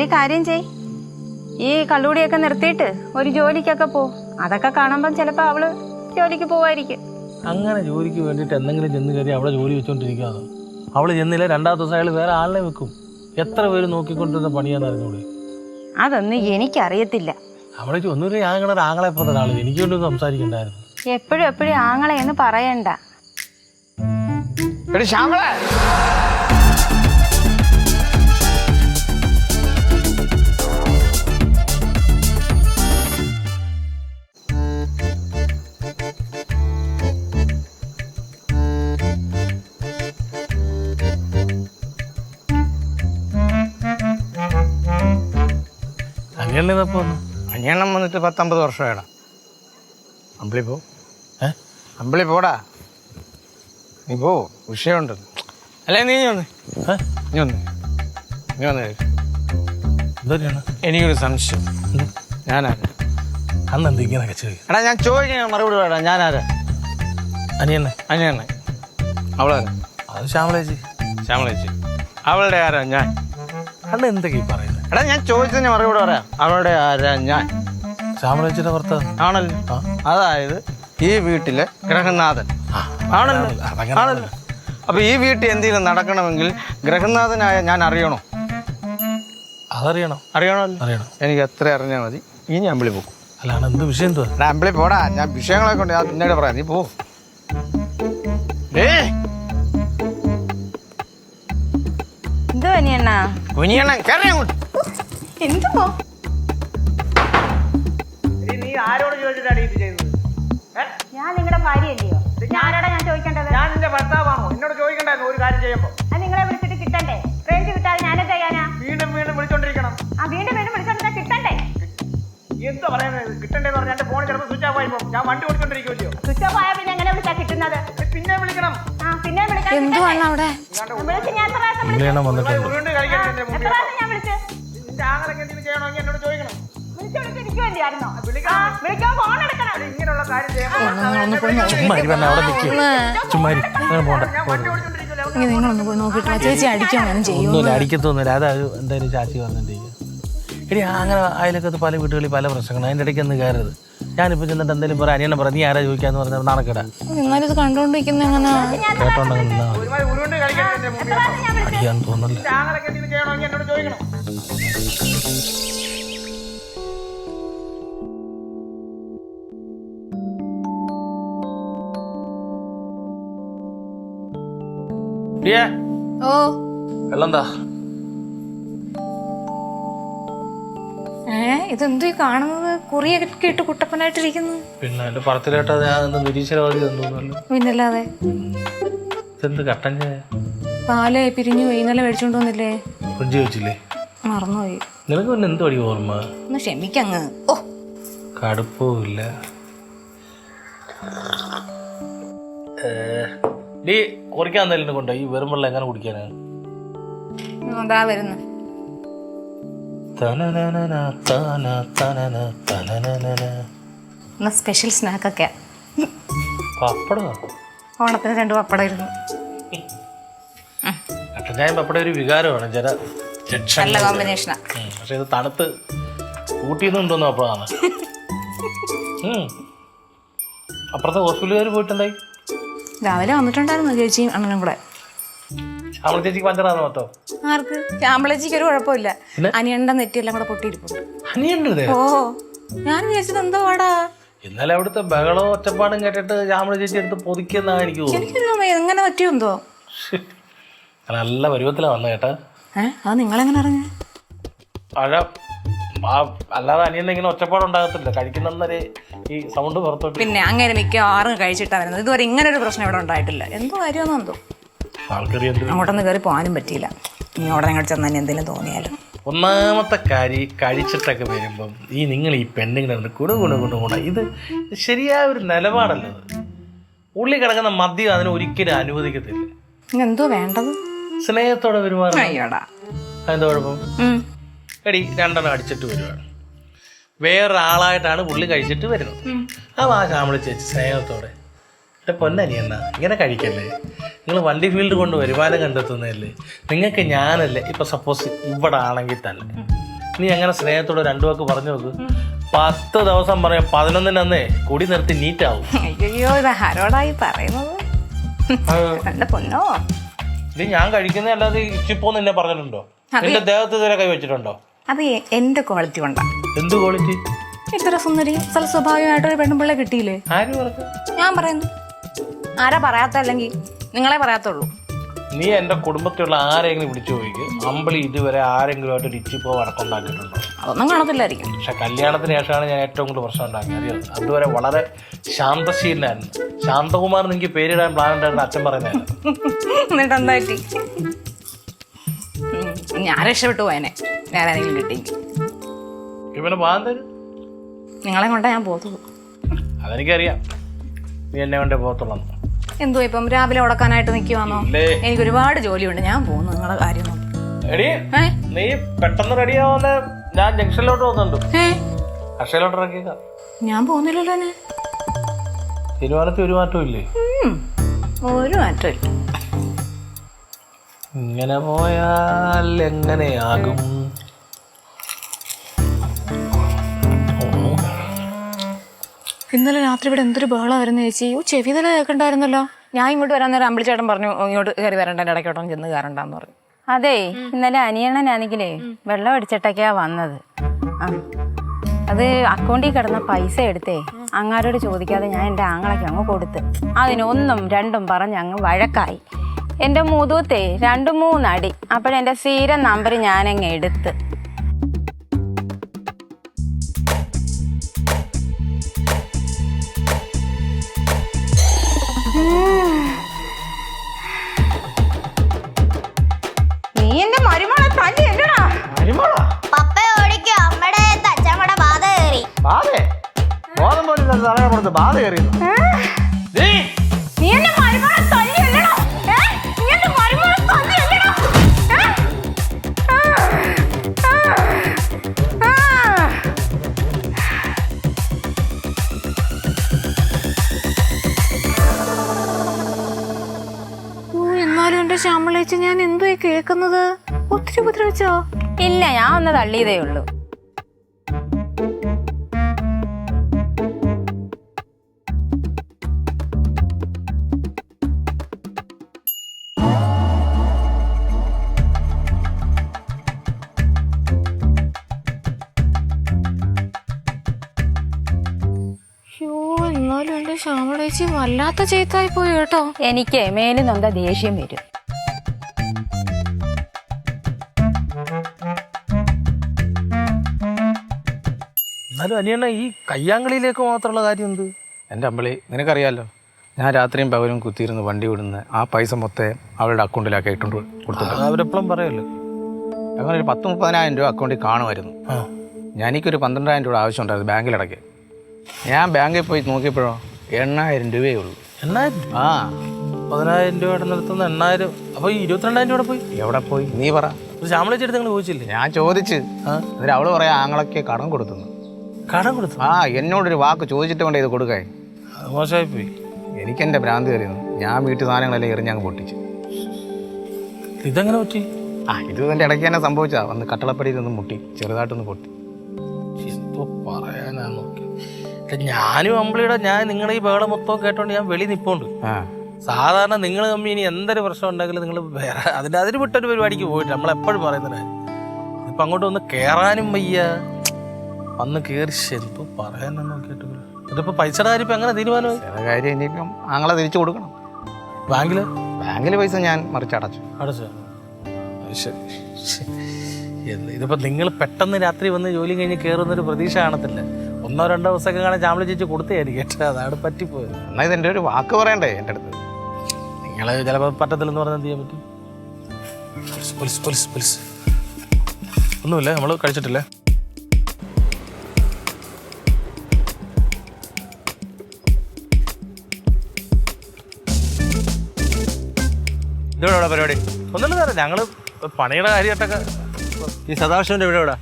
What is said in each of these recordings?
ഒരു കാര്യം ചെയ്. ഈ കള്ളുകൂടിയൊക്കെ നിർത്തിയിട്ട് ഒരു ജോലിക്കൊക്കെ പോ. അതൊക്കെ കാണുമ്പം ചിലപ്പോ അവൾ ജോലിക്ക് പോവായിരിക്കും. അങ്ങനെ ജോലിക്ക് വേണ്ടിയിട്ട് എന്തെങ്കിലും ചെന്ന് കയറി അവിടെ ജോലി വെച്ചോണ്ടിരിക്കാതെ അവൾ ചെന്നില്ല രണ്ടാമത്തെ ദിവസം അയാൾ വേറെ ആളിനെ വെക്കും. എത്ര പേര് നോക്കിക്കൊണ്ടിരുന്ന പണിയാന്ന് അറിഞ്ഞോളൂ അതൊന്നും എനിക്കറിയത്തില്ല. അവളെ ഒന്നുമില്ല ഞാൻ ഒരു ആങ്ങളെ പോലെ ഒരാൾ എനിക്ക് വേണ്ടി സംസാരിക്കണ്ടായിരുന്നു. എപ്പോഴും എപ്പോഴും ആങ്ങളെ എന്ന് പറയണ്ട. ശ്യാമളെ. അങ്ങനെ ഇതപ്പോ ഒന്ന് അഞ്ഞെണ്ണം വന്നിട്ട് പത്തമ്പത് വർഷമായിടാ. അമ്പിളി പോ. ഏ? അമ്പിളി പോടാ. നീ പോ. വിഷയമുണ്ട്. അല്ലേ നീ ഏ? നീ വന്ന്. നീ വന്ന്. എനിക്കൊരു സംശയം. ഞാനാരാ? അന്ന് എന്ത് ഇങ്ങനെയൊക്കെ ചോദിക്കും? എടാ ഞാൻ ചോദിക്കാൻ മറുപടി വേടാ ഞാനാരാ? അനിയന്നെ അനിയണ്ണ അവളാരാ? അത് ശ്യാമളേച്ചി. ശ്യാമളേച്ചി. അവളുടെ ആരാ ഞാൻ? അന്ന് എന്തൊക്കെ പറയുന്നത് എടാ ഞാൻ ചോദിച്ചതിന് മറുപടി പറയാം. അവളുടെ ആരാ? ഞാൻ. ശ്യാമളേച്ചിയുടെ ഭർത്താവ്. ആണല്ലോ. അതായത് ഈ വീട്ടിലെ ഗ്രഹനാഥൻ. ആണല്ലോ. ആണല്ലോ. അപ്പൊ ഈ വീട്ടിൽ എന്തെങ്കിലും നടക്കണമെങ്കിൽ ഗ്രഹനാഥനായ ഞാൻ അറിയണോ? അതറിയണം. അറിയണമല്ലോ. അറിയണം. എനിക്ക് എത്ര അറിഞ്ഞാൽ മതി. ഇനി അമ്പിളി പോകും. അല്ലാണ്ട് എന്ത് വിഷയം എന്തുവാ? അമ്പിളി പോടാ. ഞാൻ വിഷയങ്ങളെ കൊണ്ട് ഞാൻ പിന്നീട് പറയാം. നീ പോ. ഏ എന്തോ അനിയണ്ണ കുനിയണ്ണൻ കയറി അങ്ങോട്ട്. എന്തോ? നീ ആരോട് ചോദിച്ചിട്ടാണ് ഇത് ഏ? ഞാൻ നിങ്ങളുടെ ഭാര്യയല്ലയോ? ഞാനോടാ ഞാൻ ചോദിക്കേണ്ടത്? ഞാൻ നിന്റെ ഭർത്താവാണോ? എന്നോട് ചോദിക്കണ്ടായിരുന്നു ഒരു കാര്യം ചെയ്യുമ്പോ. അത് നിങ്ങളെ വിളിച്ചിട്ട് കിട്ടണ്ടേ? റേഞ്ച് കിട്ടാതെ ഞാനെ ചെയ്യാനാ? വീണ്ടും വീണ്ടും വിളിച്ചോണ്ടിരിക്കണം. ആ വീണ്ടും വീണ്ടും വിളിച്ചോണ്ടാ കിട്ടണ്ടേ? എന്താ പറയുന്നത് കിട്ടണ്ടേന്ന് പറഞ്ഞാൽ എന്റെ ഫോൺ ചിലപ്പോൾ സ്വിച്ച് ഓഫ് ആയി പോകും ഞാൻ വണ്ടി ഓടിച്ചോണ്ടിരിക്കുമല്ലോ സ്വിച്ച് ഓഫ് ആയാൽ പിന്നെ എങ്ങനെ വിളിച്ചാ കിട്ടുന്നത്? പിന്നെ വിളിക്കണം. എന്തുവാണ് അവിടെ? വന്നിട്ടുണ്ട്. പോണ്ട. നിങ്ങളൊന്ന് പോയി ചേച്ചി അടിക്കാൻ ചെയ്യും. ഒന്നുമില്ല അടിക്കത്തൊന്നുമില്ല. അത് എന്തായാലും ചാച്ചി പറഞ്ഞിട്ടിരിക്കുക എടി അങ്ങനെ അതിലൊക്കെ പല വീട്ടുകളിൽ പല പ്രശ്നങ്ങൾ അതിന്റെ ഇടയ്ക്ക് ഒന്ന് കയറരുത്. ഞാനിപ്പോൾ ചെന്നിട്ട് എന്തെങ്കിലും പറയാം അനിയനെ പറ നീ ആരാ ചോദിക്കാന്ന് പറഞ്ഞാൽ നാണക്കേടാ. എന്നാലും ഇത് കണ്ടോണ്ടിരിക്കുന്ന നിന്നാ മതി. ഓ ഉരുണ്ട് കളിക്കാൻ ഇതെന്തോ ഈ കാണുന്നത് കുറിയൊക്കെ ഇട്ട് കുട്ടപ്പനായിട്ടിരിക്കുന്നു. പിന്നെ അതിന്റെ പറത്തിലേട്ടാ ഞാൻ നിരീശ്വരവാദി തോന്നുന്നല്ലോ പിന്നല്ലാതെ. ഇതെന്ത് കട്ടൻ ചായ? പാൽ പിരിഞ്ഞു പോയി ഇന്നലെ മേടിച്ചോണ്ട് വന്നില്ലേ? ഫ്രിഡ്ജ് വെച്ചില്ലേ? മറന്നുപോയി. നിനക്ക് പിന്നെ എന്ത് പടി ഓർമ്മ? ഒന്ന് ക്ഷമിക്കങ്ങ്. ഓ. കടുപ്പവും ഇല്ല ഡീ കുറിക്കാൻ എന്തെങ്കിലും കൊണ്ടോ ഈ വെറും വെള്ളം എങ്ങനെ കുടിക്കാനാണ് അതാ വരുന്നു. ഇന്ന് സ്പെഷ്യൽ സ്നാക്കൊക്കെ ഓണത്തിന് രണ്ട് പപ്പടം ഇരുന്നു കട്ടൻ ചായ പപ്പടം ഒരു വികാരമാണ് ചില നല്ല കോമ്പിനേഷനാ പക്ഷെ ഇത് തണുത്ത് ഊട്ടിന്നുണ്ടോന്ന് അപ്പോഴാണ്. അപ്പുറത്തെ ഹോസ്പിറ്റലുകാർ പോയിട്ടുണ്ടായി രാവിലെ വന്നിട്ടുണ്ടായിരുന്നു ചേച്ചിയും അണ്ണനും കൂടെ ശ്യാമള ചേച്ചിക്ക് പഞ്ചറാന്ന് മൊത്തം. ആർക്ക്? ചാമ്പളച്ചിക്ക് ഒരു കുഴപ്പമില്ല. പിന്നെ? അനിയണ്ട നെറ്റിയെല്ലാം കൂടെ പൊട്ടിയിരിപ്പുണ്ട്. അനിയുണ്ട് ഓ ഞാൻ വിചാരിച്ചത് എന്തോ പാടാ ഇന്നലെ അവിടുത്തെ ബഹളവും ഒച്ചപ്പാടും കേട്ടിട്ട് ശ്യാമള ചേച്ചി എടുത്ത് പൊതിക്കെന്നാണ് എനിക്ക് തോന്നുന്നു. എങ്ങനെ പറ്റിയോന്തോ? നല്ല പരുവത്തിലാണ് വന്ന കേട്ടാ. അത് നിങ്ങളെങ്ങനെ അറിഞ്ഞു? അല്ലാതെ അനിയൻ ഇങ്ങനെ ഒറ്റപ്പാടുണ്ടാകത്തില്ല കഴിക്കുന്നന്നേരെ ഈ സൗണ്ട് പുറത്തോട്ട് പിന്നെ അങ്ങനെ മിക്കവാറും കഴിച്ചിട്ടാ വരുന്നത്. ഇതുവരെ ഇങ്ങനെ ഒരു പ്രശ്നം ഇവിടെ ഉണ്ടായിട്ടില്ല. എന്തോ കാര്യമൊന്നും എന്ത്. അങ്ങോട്ടൊന്നും കയറി പോകാനും പറ്റിയില്ല. ഇനി ഉടനെ അങ്ങോട്ട് ചെന്ന് തന്നെ എന്തെങ്കിലും തോന്നിയാലും? ഒന്നാമത്തെ കാര്യം കഴിച്ചിട്ടൊക്കെ വരുമ്പം ഈ നിങ്ങൾ ഈ പെണ്ണുങ്ങളുടെ കുണു കുണു കുണു കുണ. ഇത് ശരിയായ ഒരു നിലപാടല്ല ഉള്ളി കിടക്കുന്ന മദ്യം അതിനെ ഒരിക്കലും അനുവദിക്കത്തില്ല. എന്തോ വേണ്ടത്? സ്നേഹത്തോടെ പെരുമാറും അയ്യോടാ. അതെന്താ കുഴപ്പം. എടി രണ്ടെണ്ണം അടിച്ചിട്ട് വരുവാണ്. വേറൊരാളായിട്ടാണ് പുള്ളി കഴിച്ചിട്ട് വരുന്നത്. അപ്പം ആ ശാമളി ചേച്ചി സ്നേഹത്തോടെ. എന്റെ പൊന്നനിയെന്ന ഇങ്ങനെ കഴിക്കല്ലേ? നിങ്ങൾ വണ്ടി ഫീൽഡ് കൊണ്ട് വരുമാനം കണ്ടെത്തുന്നതല്ലേ? നിങ്ങൾക്ക് ഞാനല്ലേ ഇപ്പം സപ്പോസ് ഇവിടെ ആണെങ്കിൽ തന്നെ. നീ എങ്ങനെ സ്നേഹത്തോടെ രണ്ടു വാക്ക് പറഞ്ഞു നോക്ക്. പത്ത് ദിവസം പറയാം പതിനൊന്നിനന്നേ കുടി നിർത്തി നീറ്റാവും അയ്യോ ഇത് ആരോടായി പറയുന്നത്? എന്റെ പൊന്നോ? ഇത് ഞാൻ കഴിക്കുന്ന അല്ലാതെ ഇച്ചിപ്പോ നിന്നെ പറഞ്ഞിട്ടുണ്ടോ? നിന്റെ ദേഹത്ത് ഇതുവരെ കൈ വെച്ചിട്ടുണ്ടോ? അത് എന്റെ ക്വാളിറ്റി കൊണ്ടാ. എന്ത് ക്വാളിറ്റി ഇത്ര സുന്ദരി സ്വഭാവമായിട്ട് ഒരു പെൺപിള്ളെ കിട്ടിയില്ലേ? ആര് പറഞ്ഞു? ഞാൻ പറയുന്നു. ആരാ പറയാത്ത അല്ലെങ്കിൽ നിങ്ങളെ പറയാത്തുള്ളൂ. നീ എന്റെ കുടുംബത്തിലുള്ള ആരെങ്കിലും വിളിച്ചു പോയിക്ക് അമ്പളി ഇതുവരെ ആരെങ്കിലും ഇച്ചിപ്പോ വടക്കുണ്ടാക്കിയിട്ടുണ്ടോ അതൊന്നും കാണത്തില്ലായിരിക്കും. പക്ഷെ കല്യാണത്തിന് ശേഷമാണ് ഞാൻ ഏറ്റവും കൂടുതൽ പ്രശ്നം ഉണ്ടാക്കിയത്. അറിയാം? അതുവരെ വളരെ ശാന്തശീലനായിരുന്നു. ശാന്തകുമാർ എനിക്ക് പേരിടാൻ പ്ലാൻ ഉണ്ടായിരുന്നു അച്ഛൻ പറയുന്നതായിരുന്നു. ഞാൻ രക്ഷപ്പെട്ടു പോയനെ. വേറെ ആരെങ്കിലും കിട്ടിയെങ്കിൽ. ഇവനെ പോകാൻ തരും നിങ്ങളെ കൊണ്ടാ ഞാൻ പോകത്തുള്ളൂ. അതെനിക്കറിയാം. നീ എന്നെ കൊണ്ടേ പോകത്തുള്ളൂ എന്തോ ഇപ്പം രാവിലെ ഉടക്കാനായിട്ട് നിൽക്കുവാന്നോ ഇല്ലേ. എനിക്ക് ഒരുപാട് ജോലിയുണ്ട്. ഞാൻ പോകുന്നു നിങ്ങളെ കാര്യം നോക്കി. എടി ഏ? നീ പെട്ടെന്ന് റെഡി ആവാതെ ഞാൻ ജംഗ്ഷനിലോട്ട് പോകുന്നുണ്ട്. ഏ? അക്ഷയിലോട്ട് ഇറക്കിയേക്കാം ഞാൻ പോകുന്നില്ലല്ലോ എന്നെ തീരുമാനത്തിൽ ഒരു മാറ്റവും ഇല്ലേ? ഉം, ഒരു മാറ്റമില്ല ഇങ്ങനെ പോയാൽ എങ്ങനെയാകും? ഇന്നലെ രാത്രി ഇവിടെ എന്തൊരു ബഹളമായിരുന്നു ചേച്ചി? ഓ ചെവി തല കേൾക്കണ്ടായിരുന്നല്ലോ. ഞാൻ ഇങ്ങോട്ട് വരാൻ നേരം അമ്പിളിച്ചേട്ടൻ പറഞ്ഞു ഇങ്ങോട്ട് കയറി വരണ്ട എന്റെ ഇടയ്ക്കോട്ടം ചെന്ന് കയറണ്ടെന്ന് പറഞ്ഞു. അതെ ഇന്നലെ അനിയണ്ണനാണെങ്കിലേ വെള്ളം അടിച്ചിട്ടൊക്കെയാ വന്നത്. ആ. അത് അക്കൗണ്ടിൽ കിടന്ന പൈസ എടുത്തേ അങ്ങാരോട് ചോദിക്കാതെ ഞാൻ എന്റെ ആങ്ങളൊക്കെ അങ്ങ് കൊടുത്ത്. അതിനൊന്നും രണ്ടും പറഞ്ഞ് അങ്ങ് വഴക്കായി. എന്റെ മുതൂത്തേ രണ്ട് മൂന്നടി അപ്പോഴെന്റെ സ്ഥിരം നമ്പർ ഞാനങ്ങ് എടുത്ത്. പുറത്ത് ബാധ നീ എന്നെ മരുമോളെ തല്ലിയല്ലടാ? ഏ? നീ എന്റെ മരുമോളെ തല്ലിയല്ലടാ? ഏ? ആ, ആ, ആ. ഓ എന്നാലും ശ്യാമളേച്ചി ഞാൻ എന്തോ കേൾക്കുന്നത്? ഒത്തിരി ഉപദ്രവിച്ചോ? ഇല്ല ഞാൻ ഒന്ന് തള്ളിയതേ ഉള്ളൂ. എന്നാലും എന്റെ ശ്യാമളേച്ചി വല്ലാത്ത ചീത്തായി പോയി കേട്ടോ. എനിക്ക് മേലിൽ നൊന്ത ദേഷ്യം വരും? എന്നാലും അനിയണ്ണ ഈ കയ്യാങ്കളിയിലേക്ക് മാത്രമുള്ള കാര്യം എന്ത്? എന്റെ അമ്പളി നിനക്കറിയാലോ ഞാൻ രാത്രിയും പകലും കുത്തിയിരുന്ന് വണ്ടി വിടുന്ന ആ പൈസ മൊത്തം അവളുടെ അക്കൗണ്ടിലാക്കി ഇട്ടുണ്ട് കൊടുത്തിട്ടുണ്ട്. അവരെപ്പോഴും പറയല്ലോ? അങ്ങനെ ഒരു പത്ത് മുപ്പതിനായിരം രൂപ അക്കൗണ്ടിൽ കാണുമായിരുന്നു. ഞാനിക്കൊരു പന്ത്രണ്ടായിരം രൂപ ആവശ്യമുണ്ടായിരുന്നു ബാങ്കിലടയ്ക്ക്. ഞാൻ ബാങ്കിൽ പോയി നോക്കിയപ്പോഴോ എണ്ണായിരം രൂപയേ ഉള്ളൂ. എണ്ണായിരം? ആ. പതിനായിരം രൂപയുടെ നിർത്തുന്ന എണ്ണായിരം. അപ്പൊ ഇരുപത്തിരണ്ടായിരം രൂപ പോയി? എവിടെ പോയി? നീ പറ. ഒരു ശാമളിച്ചെടുത്ത് നിങ്ങൾ ചോദിച്ചില്ലേ? ഞാൻ ചോദിച്ച്. എന്നിട്ട് അവൾ പറയാ ആങ്ങളൊക്കെ കടം കൊടുത്തുന്നു. കടം കൊടുത്തു? ആ എന്നോടൊരു വാക്ക് ചോദിച്ചിട്ട് വേണ്ട ഇത് കൊടുക്കാൻ? മോശമായി പോയി. എനിക്കെന്റെ ഭ്രാന്ത് കയറിയിരുന്നു ഞാൻ വീട്ടു സാധനങ്ങളെല്ലാം എറിഞ്ഞ് അങ്ങ് പൊട്ടിച്ചു. ഇതെങ്ങനെ പറ്റി? ആ ഇത് ഇതിന്റെ ഇടയ്ക്ക് തന്നെ സംഭവിച്ചാ വന്ന് കട്ടളപ്പടിയിൽ നിന്ന് മുട്ടി ചെറുതായിട്ടൊന്ന് പൊട്ടി. ഞാനും അമ്പിളിയുടെ ഞാൻ നിങ്ങളുടെ ഈ ബഹളം മൊത്തം കേട്ടോണ്ട് ഞാൻ വെളി നിപ്പോണ്ട്. സാധാരണ നിങ്ങൾ തമ്മിൽ ഇനി എന്തൊരു പ്രശ്നം ഉണ്ടെങ്കിലും നിങ്ങൾ വേറെ അതിന് അതിന് വിട്ടൊരു പരിപാടിക്ക് പോയിട്ട് നമ്മൾ എപ്പോഴും പറയുന്നത് ഇപ്പം അങ്ങോട്ട് ഒന്ന് കേറാനും വയ്യ. വന്ന് കേറി ശരിപ്പോ പറയാനൊന്നും കേട്ടില്ല ഇതിപ്പോ പൈസയുടെ കാര്യം ഇപ്പം എങ്ങനെ തീരുമാനമായി? കാര്യം ഇനിയിപ്പം ആങ്ങളെ തിരിച്ചു കൊടുക്കണം. ബാങ്കിൽ ബാങ്കിലെ പൈസ ഞാൻ മറിച്ചടച്ചു അടച്ചു. ശരി. ശ്ശെ. എന്ത് ഇതിപ്പോ നിങ്ങൾ പെട്ടെന്ന് രാത്രി വന്ന് ജോലി കഴിഞ്ഞ് കയറുന്നൊരു പ്രതീക്ഷ കാണത്തില്ല. ഒന്നോ രണ്ടോ ദിവസമൊക്കെ കാണാൻ ചാമ്പളി ചേച്ചി കൊടുത്തായിരിക്കും കേട്ടോ അതാണ് പറ്റിപ്പോയത്. എന്നാൽ ഇതെന്റെ ഒരു വാക്ക് പറയണ്ടേ എന്റെ അടുത്ത്? നിങ്ങൾ ചിലപ്പോൾ പറ്റത്തില്ലെന്ന് പറഞ്ഞാൽ എന്ത് ചെയ്യാൻ പറ്റും? പോലീസ് പോലീസ് പോലീസ് ഒന്നുമില്ല നമ്മൾ കഴിച്ചിട്ടില്ലേ? ഇതെവിടെ പരിപാടി? ഒന്നുമില്ല സാറേ ഞങ്ങൾ പണിയുടെ കാര്യമായിട്ടൊക്കെ ഈ സദാശിവന്റെ ഇവിടെ എവിടെ?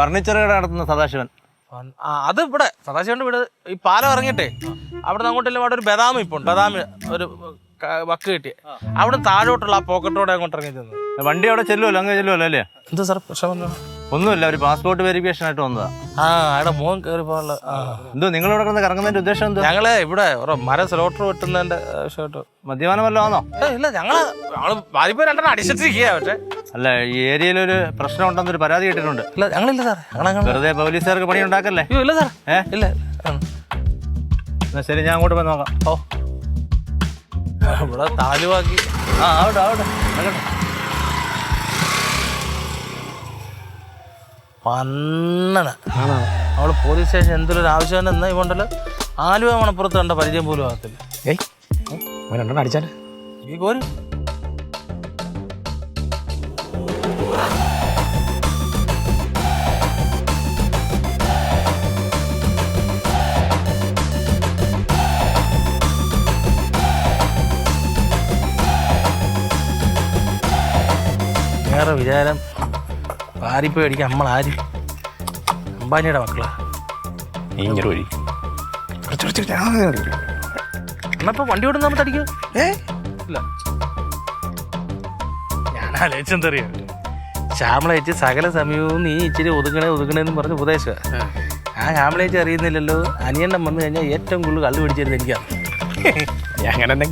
ഫർണിച്ചർ കട നടത്തുന്ന സദാശിവൻ. അത് ഇവിടെ സദാശിവന്റെ വീട് ഈ പാലം ഇറങ്ങിയിട്ടേ. അവിടെ അങ്ങോട്ടില്ല അവിടെ ഒരു ബദാമി ഇപ്പോൾ ഉണ്ട്. ബദാമി ഒരു വക്ക് കിട്ടി. അവിടെ താഴോട്ടുള്ള ആ പോക്കറ്റോടെ അങ്ങോട്ട് ഇറങ്ങി ചെന്നു. വണ്ടി അവിടെ ചെല്ലുമല്ലോ അങ്ങ് ചെല്ലുമല്ലോ അല്ലേ? എന്താ സാർ പ്രശ്നം ഒന്നുമില്ല ഒരു പാസ്പോർട്ട് വെരിഫിക്കേഷൻ ആയിട്ട് വന്നതാ. ആ അവിടെ മോൻ കയറി പോകാനുള്ള എന്തോ നിങ്ങൾ ഇവിടെ കിടന്ന് കറങ്ങുന്നതിന്റെ ഉദ്ദേശം എന്തോ? ഞങ്ങൾ ഇവിടെ മരം സ്ലോട്ടർ വെട്ടുന്നതിന്റെ ആവശ്യമായിട്ട് മദ്യപാനം വല്ലതും ആണോ ഇല്ല ഞങ്ങൾ ഞങ്ങൾ വാലിപ്പോ രണ്ടെണ്ണം അടിച്ചിട്ടിരിക്കുക പക്ഷേ. അല്ല ഈ ഏരിയയിൽ ഒരു പ്രശ്നം ഉണ്ടെന്നൊരു പരാതി കിട്ടിയിട്ടുണ്ട് ഇല്ല ഞങ്ങളില്ല സാർ വെറുതെ പോലീസുകാർക്ക് പണി ഉണ്ടാക്കല്ലേ? ഇല്ല സാർ ഏ? ഇല്ല. എന്നാ ശരി ഞാൻ അങ്ങോട്ട് പോയി നോക്കാം. ഓ. ഇവിടെ താലുവാക്കി ആ അവിടെ ആവട്ടെ. പന്നണ അവൾ പോലീസ് സ്റ്റേഷൻ എന്തൊരു ആവശ്യം എന്നാ ഇവണ്ടല്ലോ ആലുവ മണപ്പുറത്ത് കണ്ട പരിചയം പോലും ആകത്തില്ല. ഏയ് അവൻ രണ്ടെണ്ണം അടിച്ചാൽ ഈ പോര്. വേറെ വിചാരം പാരിപ്പോയി അടിക്കാൻ നമ്മളാര്? അംബാനിയുടെ മക്കളാ. നീ ഇങ്ങനെ വഴി വണ്ടി ഓടുന്ന നമ്മൾ തടിക്കോ ഏ? ഇല്ല. ഞാൻ ആലോചിച്ചെന്തറിയോ ശ്യാമളേച്ച് സകല സമയവും നീ ഇച്ചിരി ഒതുങ്ങണേ ഒതുങ്ങണേന്ന് പറഞ്ഞ ഉപദേശ ആ. ശ്യാമളേച്ച് അറിയുന്നില്ലല്ലോ. അനിയണ്ണം വന്നു കഴിഞ്ഞാൽ ഏറ്റവും കൂടുതൽ കള്ളു പിടിച്ചിരുന്നത് എനിക്കാണ് ഞാൻ അങ്ങനെ തന്നെ